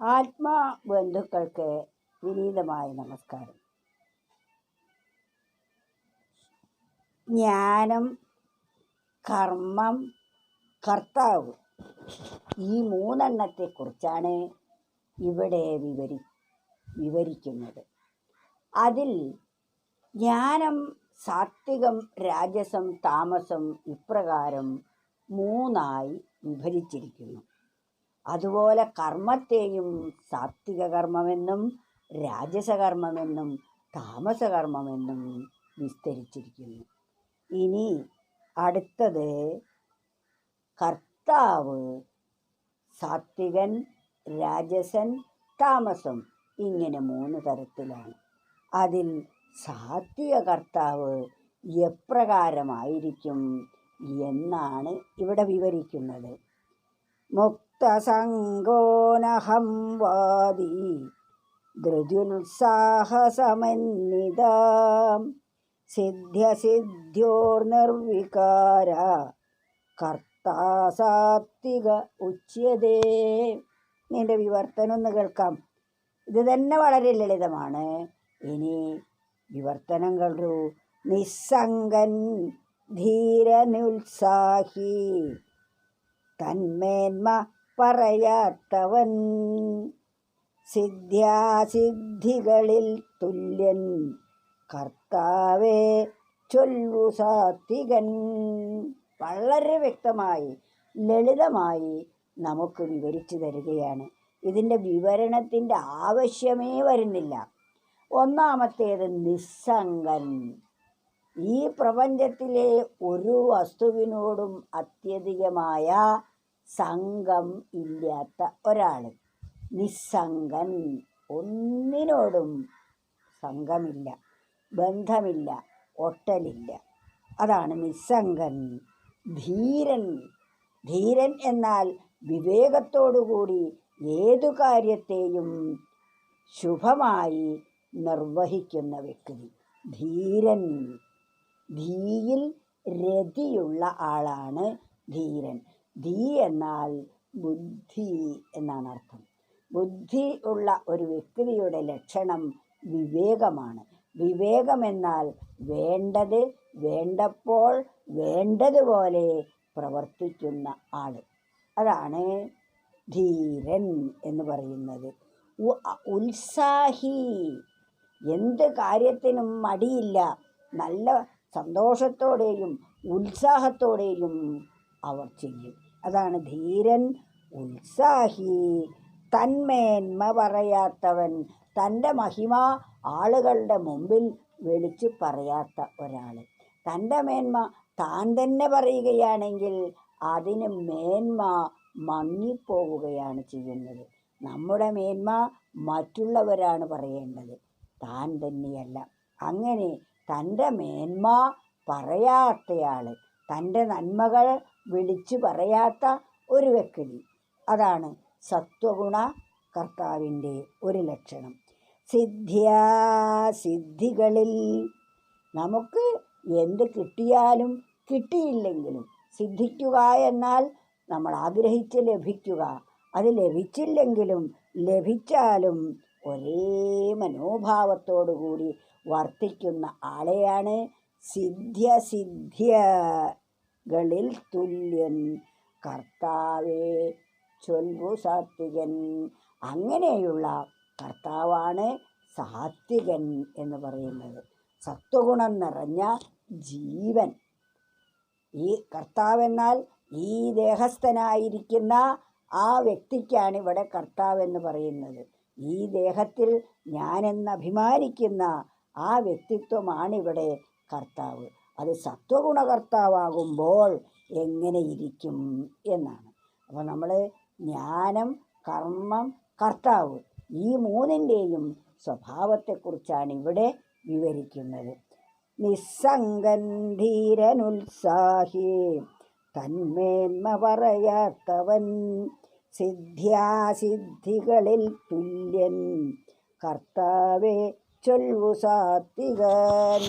ആത്മാ ബന്ധുക്കൾക്ക് വിനീതമായ നമസ്കാരം. ജ്ഞാനം കർമ്മം കർത്താവ് ഈ മൂന്നെണ്ണത്തെക്കുറിച്ചാണ് ഇവിടെ വിവരി വിവരിക്കുന്നത്. അതിൽ ജ്ഞാനം സാത്വികം രാജസം താമസം ഇപ്രകാരം മൂന്നായി വിഭജിച്ചിരിക്കുന്നു. അതുപോലെ കർമ്മത്തെയും സാത്വിക കർമ്മമെന്നും രാജസകർമ്മമെന്നും താമസകർമ്മമെന്നും വിസ്തരിച്ചിരിക്കുന്നു. ഇനി അടുത്തത് കർത്താവ് സാത്വികൻ രാജസൻ താമസം ഇങ്ങനെ മൂന്ന് തരത്തിലാണ്. അതിൽ സാത്വിക കർത്താവ് എപ്രകാരമായിരിക്കും എന്നാണ് ഇവിടെ വിവരിക്കുന്നത്. മുക്തസംഗോനഹം വാദി. ധൃജുത്സാഹസമന്വിതാം സിദ്ധ്യസിദ്ധ്യോർനിർവികാര. കർത്താസാത്വിക ഉച്യതേ. നിന്റെ വിവർത്തനം ഒന്ന് കേൾക്കാം. ഇത് തന്നെ വളരെ ലളിതമാണ്. ഇനി വിവർത്തനം കേൾക്കൂ നിസ്സംഗൻ ധീരനുത്സാഹി തന്മേന്മ പറയാത്തവൻ സിദ്ധ്യാസിദ്ധികളിൽ തുല്യൻ. കർത്താവേ ചൊല്ലു സാത്വികൻ. വളരെ വ്യക്തമായി ലളിതമായി നമുക്ക് വിവരിച്ചു തരികയാണ്. ഇതിന്റെ വിവരണത്തിന്റെ ആവശ്യമേ വരുന്നില്ല. ഒന്നാമത്തേത് നിസ്സംഗൻ. ഈ പ്രപഞ്ചത്തിലെ ഒരു വസ്തുവിനോടും അത്യധികമായ സംഘം ഇല്ലാത്ത ഒരാൾ നിസ്സംഗൻ ഒന്നിനോടും സംഘമില്ല ബന്ധമില്ല ഒട്ടലില്ല. അതാണ് നിസ്സംഗൻ. ധീരൻ. ധീരൻ എന്നാൽ വിവേകത്തോടുകൂടി ഏതു കാര്യത്തെയും ശുഭമായി നിർവഹിക്കുന്ന വ്യക്തി. ധീരൻ. ധീയിൽ രതിയുള്ള ആളാണ് ധീരൻ. ധീ എന്നാൽ ബുദ്ധി എന്നാണ് അർത്ഥം. ബുദ്ധി ഉള്ള ഒരു വ്യക്തിയുടെ ലക്ഷണം വിവേകമാണ്. വിവേകമെന്നാൽ വേണ്ടത് വേണ്ടപ്പോൾ വേണ്ടതുപോലെ പ്രവർത്തിക്കുന്ന ആൾ അതാണ് ധീരൻ എന്ന് പറയുന്നത്. ഉത്സാഹി. എന്ത് കാര്യത്തിനും മടിയില്ല. നല്ല സന്തോഷത്തോടെയും ഉത്സാഹത്തോടെയും അവർ ചെയ്യും. അതാണ് ധീരൻ ഉത്സാഹി. തന്മേന്മ പറയാത്തവൻ തന്റെ മഹിമ ആളുകളുടെ മുമ്പിൽ വിളിച്ചു പറയാത്ത ഒരാൾ തന്റെ മേന്മ താൻ തന്നെ പറയുകയാണെങ്കിൽ അതിന് മേന്മ മങ്ങിപ്പോവുകയാണ് ചെയ്യുന്നത്. നമ്മുടെ മേന്മ മറ്റുള്ളവരാണ് പറയേണ്ടത്. താൻ തന്നെയല്ല. അങ്ങനെ തന്റെ മേന്മ പറയാത്തയാൾ തന്റെ നന്മകൾ വിളിച്ചു പറയാത്ത ഒരു വ്യക്തി. അതാണ് സത്വഗുണ കർത്താവിന്റെ ഒരു ലക്ഷണം. സിദ്ധ്യാസിദ്ധികളിൽ നമുക്ക് എന്ത് കിട്ടിയാലും കിട്ടിയില്ലെങ്കിലും സിദ്ധിക്കുക എന്നാൽ നമ്മൾ ആഗ്രഹിച്ച് ലഭിക്കുക. അത് ലഭിച്ചില്ലെങ്കിലും ലഭിച്ചാലും ഒരേ മനോഭാവത്തോടു കൂടി വർത്തിക്കുന്ന ആളെയാണ് സിദ്ധ്യസിദ്ധ്യകളിൽ തുല്യൻ കർത്താവേ ചൊൽവു സാത്വികൻ. അങ്ങനെയുള്ള കർത്താവാണ് സാത്വികൻ എന്ന് പറയുന്നത്. സത്വഗുണം നിറഞ്ഞ ജീവൻ. ഈ കർത്താവെന്നാൽ ഈ ദേഹസ്ഥനായിരിക്കുന്ന ആ വ്യക്തിക്കാണ് ഇവിടെ കർത്താവ് എന്ന് പറയുന്നത്. ഈ ദേഹത്തിൽ ഞാനെന്ന് അഭിമാനിക്കുന്ന ആ വ്യക്തിത്വമാണ് ഇവിടെ കർത്താവ്. അത് സത്വഗുണകർത്താവാകുമ്പോൾ എങ്ങനെ ഇരിക്കും എന്നാണ്. അപ്പോൾ നമ്മൾ ജ്ഞാനം കർമ്മം കർത്താവ് ഈ മൂന്നിന്റെയും സ്വഭാവത്തെക്കുറിച്ചാണ് ഇവിടെ വിവരിക്കുന്നത്. നിസ്സംഗന്ധീരനുത്സാഹി തന്മേന്മ പറയാത്തവൻ സിദ്ധ്യാസിദ്ധികളിൽ തുല്യൻ കർത്താവെ ചൊൽവു സാത്വികൻ.